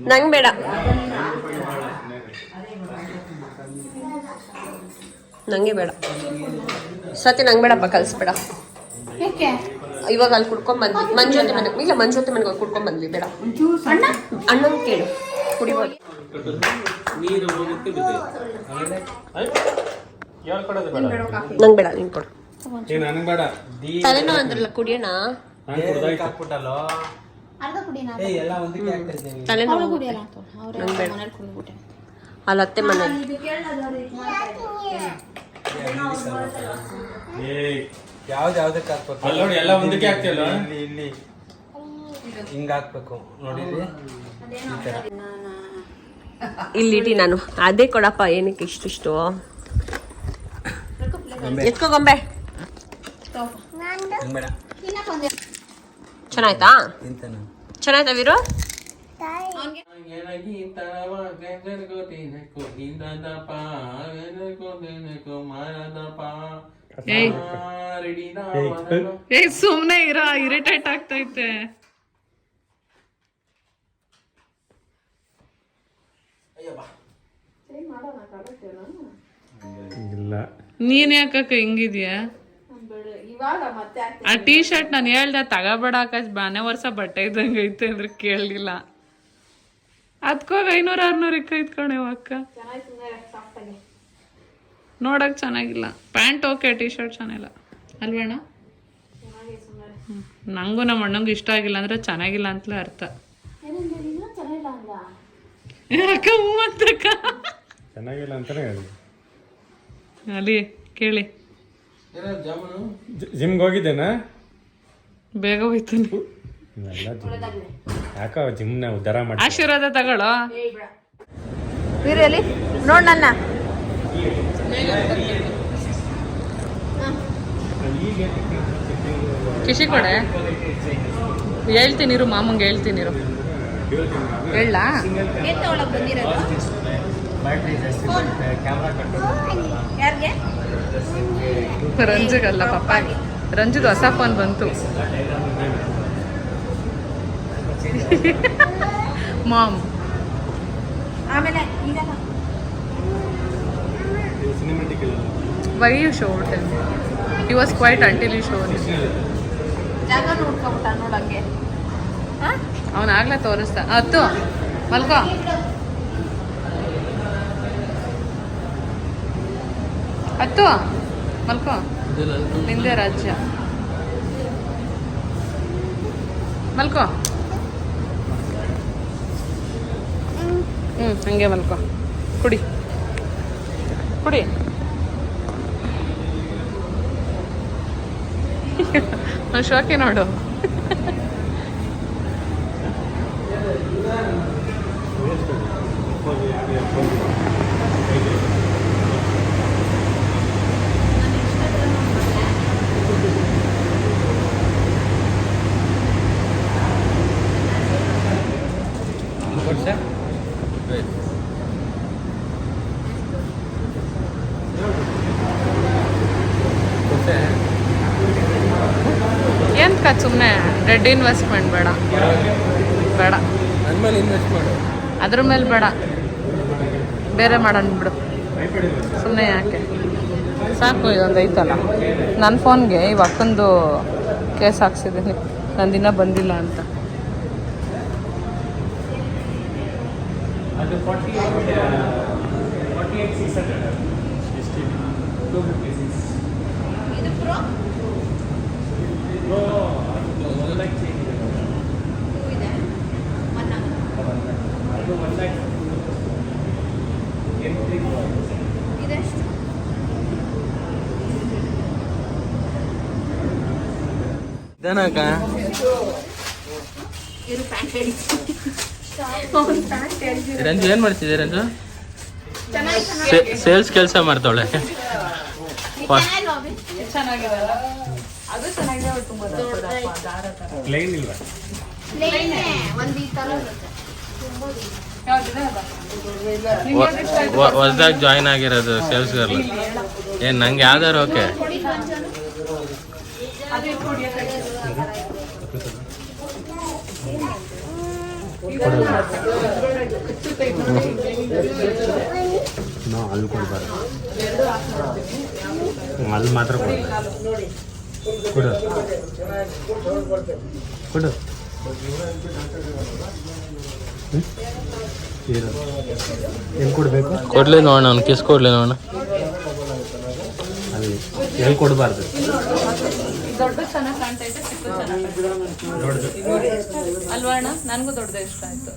ನಂಗ್ ಬೇಡ. ನಂಗೆ ಬೇಡ. ಸತಿ ನಂಗೆ ಬೇಡಪ್ಪ ಕಲ್ಸ್ಬೇಡ. ಯಾಕೆ? ಇವಾಗ ಅಲ್ಲಿ ಕುಡ್ಕೊಂಡ್ ಬಂದ್ವಿ. ಮಂಜೋತಿ ಮನೆಗೆ ಇಲ್ಲ ಮಂಜೋತಿ ಮನೆಗೆ ಹೋಗಿ ಕುಡ್ಕೊಂಡ್ ಬಂದ್ವಿ ಬೇಡ. ಅಣ್ಣ ಅಣ್ಣನ್ ಕೇಳು. ಕುಡಿಬೋದು ನೀರು ಹೋಗುತ್ತೆ ಯಾರು ಕೊಡೋದು ಬೇಡ? ನಂಗೆ ಬೇಡ ನೀನ್ ಕೊಡು. ಏ ನನಗೆ ಬೇಡ. ದಿ ತಲೆನೋ ಅಂದ್ರಲ್ಲ ಕುಡಿಯೋಣ? ತಲೆನೋ ಅಲ್ಲಿ ಅತ್ತೆ ಮನೆ. ಯಾವ್ದು ಯಾವ್ದಕ್ಕೆ ಹಾಕ್ಬೇಕು ಅಲ್ಲಿ ನೋಡಿ, ಎಲ್ಲ ಒಂದಕ್ಕೆ ಹಾಕ್ತಿಯಲ್ಲ? ಇಲ್ಲಿ ಇಲ್ಲಿ ಹಿಂಗ ಹಾಕ್ಬೇಕು. ನೋಡಿರಿ ಈ ತರ. ಇಲ್ಲಿಟಿ ನಾನು. ಅದೇ ಕೊಡಪ್ಪ ಏನಕ್ಕೆ ಇಷ್ಟಿಷ್ಟು? ಎತ್ಕೋ ಗೊಂಬೆ. ಹಿಂಗ್ ಬೇಡ ಚೆನ್ನಾಯ್ತಾ? ತಿಂತಾನ. ಚೆನ್ನಾಯ್ತಾ ವೀರು? ಸುಮ್ನೆ ಇರ ಇರಿಟೇಟ್ ಆಗ್ತೈತೆ. ಇಲ್ಲ. ನೀನ್ ಯಾಕಕ್ಕ ಹಿಂಗಿದ್ಯಾ? ಆ ಟೀ ಶರ್ಟ್ ನಾನು ಹೇಳ್ದೆ ತಗೋಬೇಡ ಆಕಾಶ್ ಬಾನೆ ವರ್ಷ ಬಟ್ಟೆ ಇದ್ದಂಗೆ ಐತೆ ಅಂದ್ರೆ ಕೇಳಲಿಲ್ಲ. ಅದ್ಕೋಗ ಐನೂರ ಆರ್ನೂರ ಇಕ್ಕೈತ್ಕೊಂಡೇವ ಅಕ್ಕ. ನೋಡಕ್ ಚೆನ್ನಾಗಿಲ್ಲ. ಪ್ಯಾಂಟ್ ಓಕೆ ಟೀ ಶರ್ಟ್ ಚೆನ್ನಾಗಿಲ್ಲ. ಅಲ್ವೇಣ? ನಂಗು ನಮ್ಮ ಅಣ್ಣಂಗೂ ಇಷ್ಟ ಆಗಿಲ್ಲ ಅಂದ್ರೆ ಚೆನ್ನಾಗಿಲ್ಲ ಅಂತಲೇ ಅರ್ಥ. ಹ್ಞೂ ಅಂತಕ್ಕ ಚೆನ್ನಾಗಿಲ್ಲ ಅಂತಾನೆ ಹೇಳಿ ಅಲ್ಲಿ ಕೇಳಿ. ಜಿಮ್ಗೆ ಹೋಗಿದ್ದೇನಾ? ಬೇಗ ಹೋಯ್ತು ಎಲ್ಲ ಜಿಮ್. ಯಾಕೋ ಜಿಮ್ನ ಉದ್ಧಾರ ಮಾಡಿ ಆಶೀರ್ವಾದ ತಗೊಳ್ಳೋ. ವೀರಲ್ಲಿ ನೋಡ್ ನನ್ನ. ಕಿಶಿ ಕೊಡೆ. ಹೇಳ್ತೀನಿರು ಮಾಮಂಗೆ ಹೇಳ್ತೀನಿ ಇರು. ಹೇಳ. ರಂಜುಗಲ್ಲ ಪಪ್ಪ ರಂಜಿದ್ ಹೊಸ ಫೋನ್ ಬಂತು. ಮಾಮ್ ಆಮೇಲೆ why you showed he was quite until you showed ಜಾಗ ನೋಡ್ಕೊಬಿಟ್ಟ ನೋಡಂಗೆ ಅವನ ಆಗ್ಲೇ ತೋರಿಸ್ದ ಹತ್ತು ಮಲ್ಕೋ. ಹತ್ತು ಮಲ್ಕೋ. ನಿಂದೆ ರಾಜ್ಯ. ಮಲ್ಕೋ. ಹ್ಞೂ ಹಂಗೆ ಮಲ್ಕೋ. ಕುಡಿ. ಕುಡಿ. ಶೋಕಿ ನೋಡು. ಸುಮ್ಮನೆ ಡೆಡ್ ಇನ್ವೆಸ್ಟ್ಮೆಂಟ್ ಬೇಡ. ಬೇಡ. ನನ್ನ ಮೇಲೆ ಇನ್ವೆಸ್ಟ್ ಮಾಡು. ಅದ್ರ ಮೇಲೆ ಬೇಡ. ಬೇರೆ ಮಾಡೋಣ ಬಿಡು. ಸುಮ್ಮನೆ ಯಾಕೆ? ಸಾಕು ಇದೊಂದು ಐತಲ್ಲ. ನನ್ನ ಫೋನ್ಗೆ ಇವಾಗ ಅಕ್ಕಂದು ಕೇಸ್ ಹಾಕ್ಸಿದ್ದೀನಿ. ನನ್ನ ದಿನ ಬಂದಿಲ್ಲ ಅಂತ. ಅದು forty forty eight six hundred two fifty six ಇದು ಪ್ರೋ ಒನ್ ಲ್ಯಾಕ್ ಚೇಂಜ್ ಇದೆ ಇದೆ ಒನ್ ಅದು ಒನ್ ಲ್ಯಾಕ್ ಎಂ ತ್ರೀ ಇದೆಷ್ಟು ಇದೇನಕ್ಕ ಇರು ಪ್ಯಾಂಟ್ ಹೇಳಿ ಪ್ಯಾಂಟ್ ಹೇಳಿ. ರಂಜು ಏನ್ ಮಾಡ್ತಿದ್ದೆ ರಂಜು? ಸೇಲ್ಸ್ ಕೆಲಸ ಮಾಡ್ತಾವಳೆ. ಚೆನ್ನಾಗಿದೆ ಹೊಸದಾಗಿ ಜಾಯಿನ್ ಆಗಿರೋದು ಸೇಲ್ಸ್ ಗರ್ಲ್ ನಂಗೆ ಯಾವ್ದಾರು ಓಕೆ ಅಲ್ಲಿ ಕೊಡ್ಬಾರ್ದು ಅಲ್ಲಿ ಮಾತ್ರ ಕೊಡು. ಕೊಡು. ಎಲ್ಲಿ ಕೊಡಬೇಕು ಕೊಡ್ಲಿ ನೋಡೋಣ ಅವ್ನು ಕಿಸ್ ಕೊಡ್ಲಿ ನೋಡೋಣ. ಅಲ್ಲಿ ಎಲ್ಲಿ ಕೊಡಬಾರ್ದು? ದೊಡ್ಡ ಚೆನ್ನಾಗಿ ಕಾಣ್ತೈತೆ ಚಿಕ್ಕ ಚೆನ್ನಾಗಿ ಅಲ್ವಾ ಅಣ್ಣ ನನಗೂ ದೊಡ್ಡದೇ ಇಷ್ಟ ಆಯ್ತು.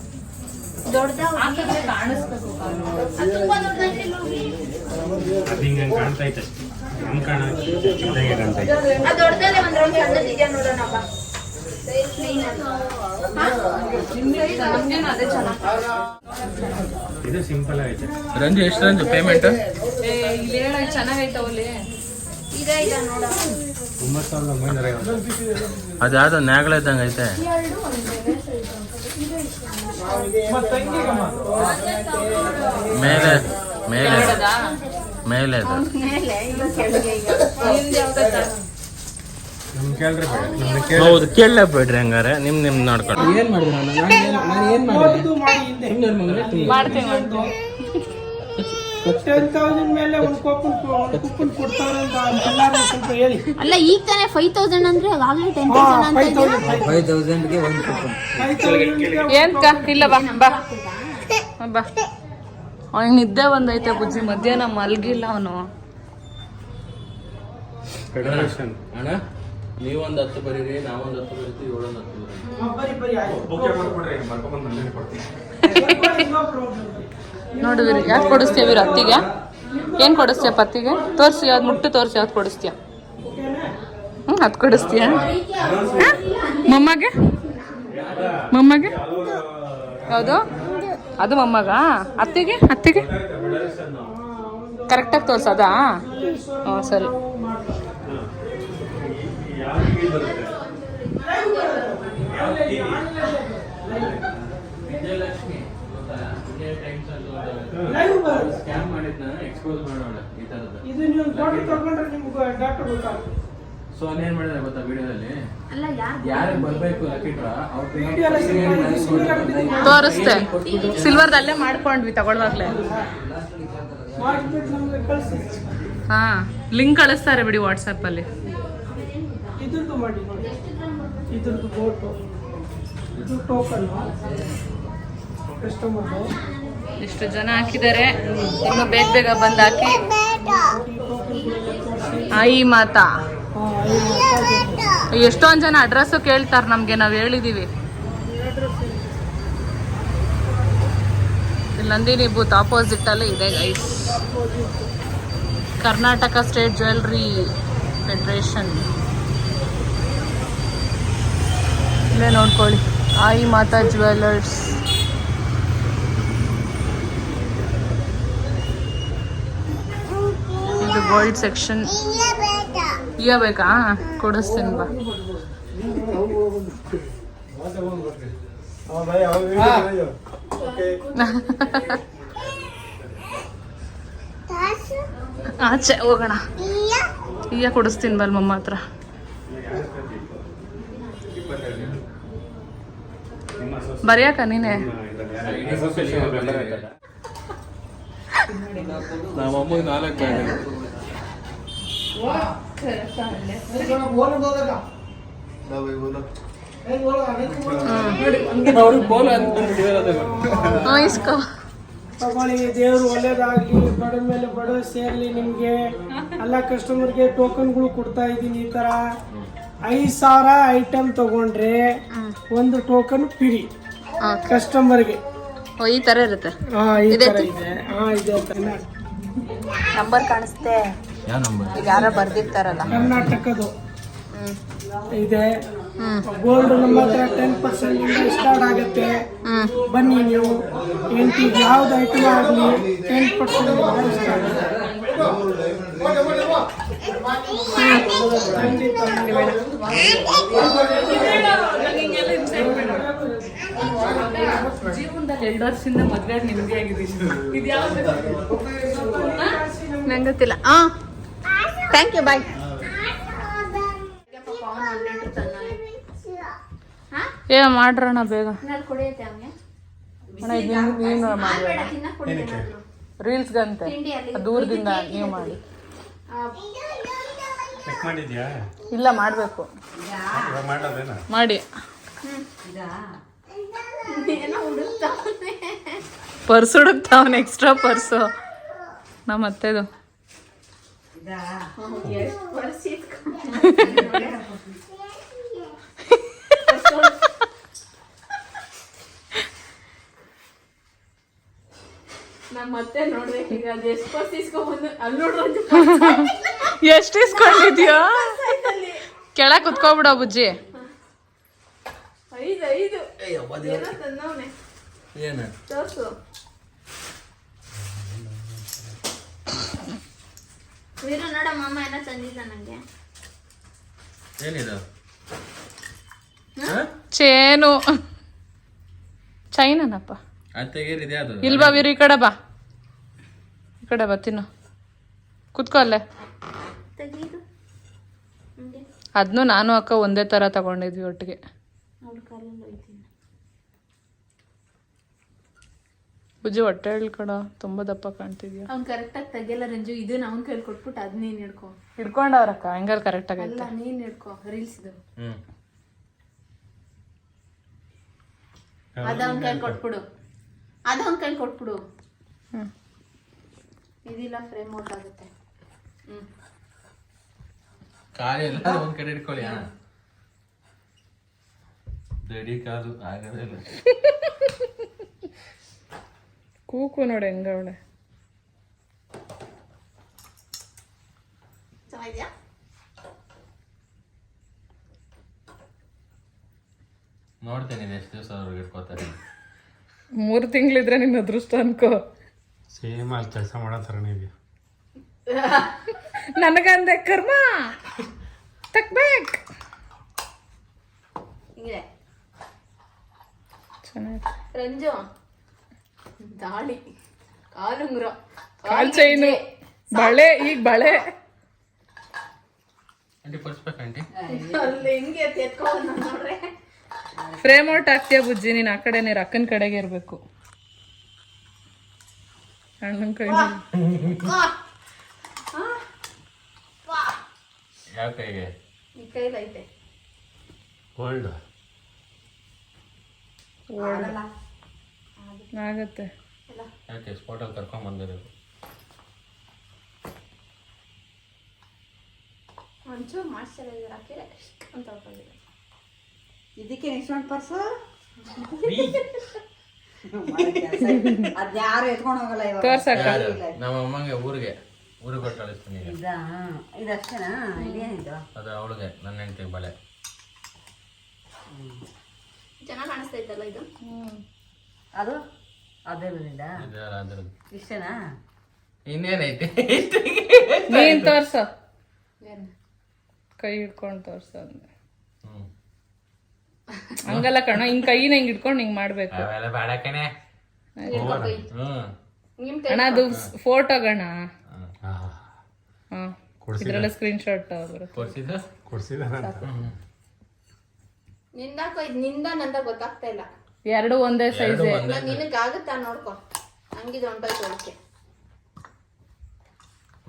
ಕಾಣಿಸ್ಬೇಕು ಇದು ಸಿಂಪಲ್ ಆಗೈತೆ. ರಂಜು ಎಷ್ಟು ರಂಜು? ಪೇಮೆಂಟ್ ಒಂಬತ್ತು ಸಾವಿರದ ಒಂಬೈನೂರ ನ್ಯಾಗಳ ಇದ್ದಂಗೆ ಐತೆ. ಮೇಲೆ ಮೇಲೆ. ಮೇಲೆ ಅದು ನಿಮ್ದು ಯಾವ್ದೈತೆ ನಮ್ಗೆ ಕೇಳ್ರಿ ಬೇಡ ನಮ್ಗೆ ಕೇಳಿ ಹೌದು ಕೇಳಲೇ ಬಿಡ್ರಿ ಹಂಗಾರೆ ನಿಮ್ ನಿಮ್ ನೋಡ್ಕೊಂಡು ಏನ್ ಮಾಡಿದ್ರು ನಾನು? ಏನ್ ಮಾಡಿದೆ? ಮಾಡ್ತೀನಿ ಮಾಡ್ತೀನಿ. ಟೆನ್ ತೌಸಂಡ್ ಮೇಲೆ ಒಂದು ಕೂಪನ್ ಕೂಪನ್ ಕೊಡ್ತಾರೆ ಅಂತ ಎಲ್ಲಾರು ಸ್ವಲ್ಪ ಹೇಳಿ. ಅಲ್ಲ ಈಗ ತಾನೇ ಫೈವ್ ತೌಸಂಡ್ ಅಂದ್ರೆ ಆಗಲೇ ಟೆನ್ ತೌಸಂಡ್ ಅಂತ ಏನ್ ಇಲ್ಲ ಬಾ ಬಾ. ಬಾ. ಅವ್ನಿಗೆ ನಿದ್ದೆ ಬಂದೈತೆ ಬುಜ್ಜಿ ಮಧ್ಯಾಹ್ನ ಮಲ್ಗಿಲ್ಲ ಅವನು. ಫೆಡರೇಷನ್ ಅಣ್ಣ? ನೀವೊಂದು ಹತ್ತು ಬರೀರಿ ನಾವೊಂದು ಹತ್ತು ಬರೀತೀವಿ ಏಳೊಂದು ಹತ್ತು ನೋಡಿದ್ರಿ ಯಾಕೆ ಕೊಡಿಸ್ತೀವಿ ವೀರು ಅತ್ತಿಗೆ? ಏನ್ ಕೊಡಿಸ್ತೀಯ ಪತ್ತಿಗೆ ತೋರಿಸಿ ಯಾವ್ದು ಮುಟ್ಟು ತೋರಿಸಿ ಯಾವ್ದು ಕೊಡಿಸ್ತೀಯ. ಹ್ಞೂ ಅದು ಕೊಡಿಸ್ತೀಯ. ಮಮ್ಮಗೆ? ಮೊಮ್ಮಗೆ? ಯಾವುದು ಅದು ಮೊಮ್ಮಗ? ಅತ್ತಿಗೆ? ಅತ್ತಿಗೆ? ಕರೆಕ್ಟಾಗಿ ತೋರ್ಸೋದಾ? ಹ್ಞೂ ಸರಿ. ವಿಜಯಲಕ್ಷ್ಮಿ ಗೊತ್ತಾ? ವಿಜಯ ಟೈಮ್ಸ್ ಅಲ್ಲಿ ಲೈವ್ ಬರುತ್ತೆ. ಸ್ಕ್ಯಾಮ್ ಮಾಡಿದ್ನ ಎಕ್ಸ್ಪೋಸ್ ಮಾಡೋಣ ಈ ತರದ್ದು. ಇದು ನೀವು ಫೋಟೋ ತಗೊಂಡ್ರೆ ನಿಮ್ಗೆ ಡಾಕ್ಟರ್ ಗೊತ್ತಾಗುತ್ತೆ. ಸೊ ಮಾಡಿದ್ರೆ ಗೊತ್ತಾ ವಿಡಿಯೋದಲ್ಲಿ? ಅಲ್ಲ ಯಾರಿಗೆ ಬರ್ಬೇಕು ಮಾಡ್ಕೊಂಡ್ವಿ ತಗೊಳ್ವಾಗ್ಲೇ. ಹಾ ಲಿಂಕ್ ಕಳಿಸ್ತಾರೆ ಬಿಡಿ ವಾಟ್ಸಪ್ಪಲ್ಲಿ ಇದ್ರದ್ದು ಮಾಡಿ ನೋಡಿ. ಇದ್ರದ್ದು ಬೋಟು ಇದು ಟೋಕನ್ ಕಸ್ಟಮರ್ದು ಇಷ್ಟು ಜನ ಹಾಕಿದ್ದಾರೆ. ಇನ್ನು ಬೇಗ ಬೇಗ ಬಂದು ಹಾಕಿ ಆಯಿ ಮಾತಾ. ಎಷ್ಟೊಂದು ಜನ ಅಡ್ರೆಸ್ಸು ಕೇಳ್ತಾರೆ ನಮಗೆ ನಾವು ಹೇಳಿದ್ದೀವಿ ನಂದಿನಿ ಬೂತ್ ಆಪೋಸಿಟ್ ಅಲ್ಲಿ ಇದೆ guys Karnataka state jewellery federation ಇಲ್ಲೇ ನೋಡ್ಕೊಳ್ಳಿ. ಆಯಿ ಮಾತಾ ಜ್ಯುವೆಲ್ಲರ್ಸ್. ಇದು ಗೋಲ್ಡ್ ಸೆಕ್ಷನ್. ಈಗ ಬೇಕಾ? ಕೊಡಿಸ್ತೀನಿ ಬಾ. ಆಚೆ ಹೋಗೋಣ. ಈಗ ಕೊಡಿಸ್ತೀನಿ ಬಲ್ ಮಮ್ಮ ಹತ್ರ. ಬರೆಯಕ ನೀನೆ? ನಾಲ್ಕು ಹ್ಞೂ ಇಸ್ಕೋ. ತಗೊಳ್ಳಿ ದೇವ್ರು ಒಳ್ಳೇದಾಗಿ ಬಡ ಮೇಲೆ ಬಡ ಸೇರ್ಲಿ ನಿಮ್ಗೆ. ಎಲ್ಲ ಕಸ್ಟಮರ್ಗೆ ಟೋಕನ್ಗಳು ಕೊಡ್ತಾ ಇದ್ದೀನಿ ಈ ತರ. ಐದ್ ಸಾವಿರ ಐಟಮ್ ತಗೊಂಡ್ರೆ ಒಂದು ಟೋಕನ್ ಫ್ರೀ ಕಸ್ಟಮರ್ಗೆ ಓ ಈ ತರ ಇರುತ್ತೆ. ಹಾ ಈ ತರ ಇದೆ. ಹಾ ಇದೆ ನಂಬರ್ ಕಾಣಿಸುತ್ತೆ ಯಾವ ನಂಬರ್ ಈಗ ಯಾರೋ ಬರ್ದಿರ್ತಾರಲ್ಲ. ಕರ್ನಾಟಕದು ಹ್ಞೂ ಇದೆ. ಹ್ಞೂ ಗೋಲ್ಡ್ ನಮ್ಮ ಹತ್ರ ಟೆನ್ ಪರ್ಸೆಂಟ್ ಇಂದ ಸ್ಟಾರ್ಟ್ ಆಗುತ್ತೆ. ಹ್ಞೂ ಬನ್ನಿ ನೀವು. ಎಂಟಿ ಯಾವ್ದು ಐಟಮ್ ಆಗಲಿ ಟೆನ್ ಪರ್ಸೆಂಟ್ ಜೀವನದಲ್ಲಿ ಎರಡು ವರ್ಷದಿಂದ ಮದುವೆ ನಿಮಗೆ ಆಗಿದ್ದೀನಿ ಇದು ಯಾವ್ದು? ನಂಗೆ ಗೊತ್ತಿಲ್ಲ. ಆ ಥ್ಯಾಂಕ್ ಯು ಬಾಯ್ ಏ ಮಾಡ್ರಣ ಬೇಗ. ರೀಲ್ಸ್ಗಂತೆ. ದೂರದಿಂದ ನೀವು ಮಾಡಿ. ಇಲ್ಲ ಮಾಡಬೇಕು. ಮಾಡಿ. ಪರ್ಸ್ ಹುಡುಕ್ತಾವನ್ ಎಕ್ಸ್ಟ್ರಾ ಪರ್ಸು. ನಮ್ಮ ಅತ್ತೆದು. ಎಷ್ಟು ಇಸ್ಕೊಂಡಿದ್ಯೋ? ಕೆಳಗೆ ಕುತ್ಕೊಬಿಡೋ ಬುಜ್ಜಿ. ಐದು ಐದು. ಏನೋ ತಂದವ್ನೆ ಏನು? ತೋರ್ಸು ವೀರು ನೋಡ ಮಾಮ ಏನೋ ತಂದಿದ್ದ ನಂಗೆ. ಏನಿದು? ಚೇನು. ಚೈನನಪ್ಪ. ಅದು. ವೀರು ಈ ಕಡೆ ಬಾ. ಈ ಕಡೆ ಬಾ ತಿನ್ನು. ಕುತ್ಕೋ ಅಲ್ಲೇ. ತೆಗೀದು. ಹಂಗೆ. ಅದನ್ನು ನಾನು ಅಕ್ಕ ಒಂದೇ ಥರ ತಗೊಂಡಿದ್ವಿ ಒಟ್ಟಿಗೆ. ಬುಜ್ಜಿ ಹೊಟ್ಟೆ ಹೇಳ್ಕೊಡ ತುಂಬ ದಪ್ಪ ಕಾಣ್ತಿದ್ಯಾ? ಅವ್ನು ಕರೆಕ್ಟಾಗಿ ತೆಗಿಯಲ್ಲ ರಂಜು ಇದು ಅವ್ನ ಕೈಲಿ ಕೊಟ್ಬಿಟ್ಟು ಅದ್ ನೀನ್ ಹಿಡ್ಕೊ. ಹಿಡ್ಕೊಂಡವ್ರಕ್ಕ ಹೆಂಗಾರ ಕರೆಕ್ಟ್ ಆಗೈತೆ ಅಲ್ಲ ನೀನ್ ಹಿಡ್ಕೊ ರೀಲ್ಸ್ ಇದು ಹ್ಞೂ ಅದ ಅವ್ನ ಕೈಲಿ ಕೊಟ್ಬಿಡು. ಅದ ಅವ್ನ ಕೈಲಿ ಕೊಟ್ಬಿಡು. ಹ್ಮ್. ಇದಿಲ್ಲ ಫ್ರೇಮ್ ಔಟ್ ಆಗುತ್ತೆ. ಹ್ಮ್. ಕಾಲು ಎಲ್ಲ ಒಂದ್ ಕಡೆ ಇಟ್ಕೊಳ್ಳಿ ಹಾ ದಡಿ ಕಾಲು ಆಗದೇ ಇಲ್ಲ ಕೂಕು ನೋಡಿ ಹೆಂಗವಳೆ ಚೆನ್ನಾಗಿದ್ಯಾ ನೋಡ್ತೇನೆ ಇದು ಎಷ್ಟು ದಿವಸ ಅವ್ರಿಗೆ ಇಟ್ಕೋತಾರೆ ಮೂರು ತಿಂಗಳಿದ್ರೆ ನಿನ್ನ ಅದೃಷ್ಟ ಅನ್ಕೋ ಸೇಮ್ ಅಲ್ಲಿ ಕೆಲಸ ಮಾಡೋ ಥರನೇ ಇದೆಯಾ ನನಗಂದೆ ಕರ್ಮ ತಕ್ಬೇಕ್ ಹಿಂಗೆ ಚೆನ್ನಾಗಿ ರಂಜು ದಾಳಿ ಕಾಲುಂಗ್ರ ಕಾಲ್ ಚೈನು ಬಳೆ ಈಗ ಬಳೆ. ಆಂಟಿ ಪರ್ಸ್ಬೇಕು ಆಂಟಿ ಅಲ್ಲಿ ಹೆಂಗೆ ಎತ್ಕೊಂಡು ನೋಡ್ರೆ. ಫ್ರೇಮ್ ಔಟ್ ಆಗ್ತೀಯ ಬುಜ್ಜಿ? ನೀನು ಆ ಕಡೆ ನೀರು ಅಕ್ಕನ ಕಡೆಗೆ ಇರಬೇಕು. ಅಣ್ಣನ ಕೈ ಯಾವ ಕೈಗೆ? ಈ ಕೈಲೈತೆ. ಗೋಲ್ಡ್ ಆಗತ್ತೆ. ಯಾಕೆ ಸ್ಪಾಟಲ್ಲಿ ಕರ್ಕೊಂಡ್ ಬಂದಿರೋದು? ಒಂಚೂರು ಹಾಕಿದ್ರೆ ಅಂತ ಹಾಕೊಂಡಿದ್ದೆ ಇದಕ್ಕೆ ಇಷ್ಟೊಂದು ಪರ್ಸು ಅದ್ ಯಾರು ಎತ್ಕೊಂಡು ಹೋಗಲ್ಲ ಇವಾಗ. ತೋರ್ಸಕ್ಕ ನಮ್ಮ ಅಮ್ಮಂಗೆ ಊರಿಗೆ. ಊರಿಗೆ ಕೊಟ್ಟು ಕಳಿಸ್ತೀನಿ ಇದಷ್ಟೇನಾ? ಇದೇನಿದು? ಅದು ಅವಳಿಗೆ ನನ್ನ ಹೆಂಡತಿ ಬಳೆ. ಚೆನ್ನಾಗಿ ಕಾಣಿಸ್ತಾ ಇತ್ತಲ್ಲ ಇದು? ಅದು? ಅದರಿಂದ ಇಷ್ಟೇನಾ? ಇನ್ನೇನೈತಿ? ನೀನ್ ತೋರ್ಸ. ಕೈ ಹಿಡ್ಕೊಂಡು ತೋರ್ಸ ಅಂದೆ. ಹ್ಮ್. ಹಂಗಲ್ಲ ಕಣ ಹಿಂಗ್ ಕೈನ ಹಿಂಗ್ ಹಿಡ್ಕೊಂಡು ಹಿಂಗ್ ಮಾಡ್ಬೇಕು. ಅಣ್ಣ ಅದು ಫೋಟೋ ಗಣ ಇದ್ರಲ್ಲ ಸ್ಕ್ರೀನ್ ಶಾಟ್ ಬರುತ್ತೆ. ನಿಂದಾಕೋ ಇದು ನಿಂದ ನಂದ ಗೊತ್ತಾಗ್ತಾ ಇಲ್ಲ. ಎರಡು ಒಂದೇ ಸೈಜ್ ನಿನಗೆ ಆಗುತ್ತಾ ನೋಡ್ಕೊ. ಹಂಗಿದು ಹೊಂಟೋಯ್ತು ಅದಕ್ಕೆ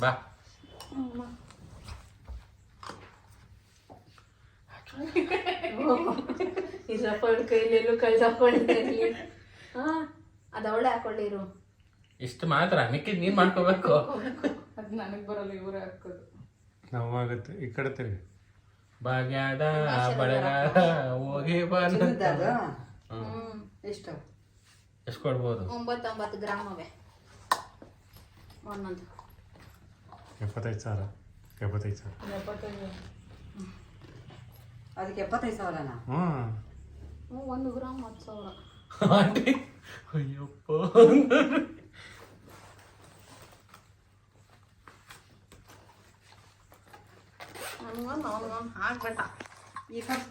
ಬಾ. ಇರಪ್ಪ ಕೈಲೆಲ್ಲೂ ಕಳ್ಸಾಕೊಂಡಿದ್ದೀನಿ ಹಾ ಅದ ಅವಳೆ ಹಾಕೊಂಡಿರು ಇಷ್ಟು ಮಾತ್ರ ಮಿಕ್ಕಿದ್ ನೀನ್ ಮಾಡ್ಕೋಬೇಕು. ಅದ್ ನನಗ್ ಬರಲ್ಲ ಇವರೇ ಹಾಕೋದು. ನೋವಾಗುತ್ತೆ ಈ ಕಡೆ ತಿರುಗಿ. ಭಾಗ್ಯದ ಬಳೆಗಾರ ಹೋಗಿ ಹ್ಮ್. ಎಷ್ಟು? ಎಷ್ಟು ಕೊಡ್ಬೋದು? ಒಂಬತ್ತೊಂಬತ್ತು ಗ್ರಾಮ್ ಅವೆ. ಒಂದೊಂದು. ಎಪ್ಪತ್ತೈದು ಸಾವಿರ. ಎಪ್ಪತ್ತೈದು ಸಾವಿರ. ಅದಕ್ಕೆ ಎಪ್ಪತ್ತೈದು ಸಾವಿರನಾ? ಹ್ಞೂ ಹ್ಞೂ ಒಂದು ಗ್ರಾಮ್ ಹತ್ತು ಸಾವಿರ. ಆಂಟಿ ಅಯ್ಯಪ್ಪ ನನಗೊಂದು ಅವನಿಗೊಂದು ಹಾಕ್ಬೇಡ ಈ ಪರ್ಸ್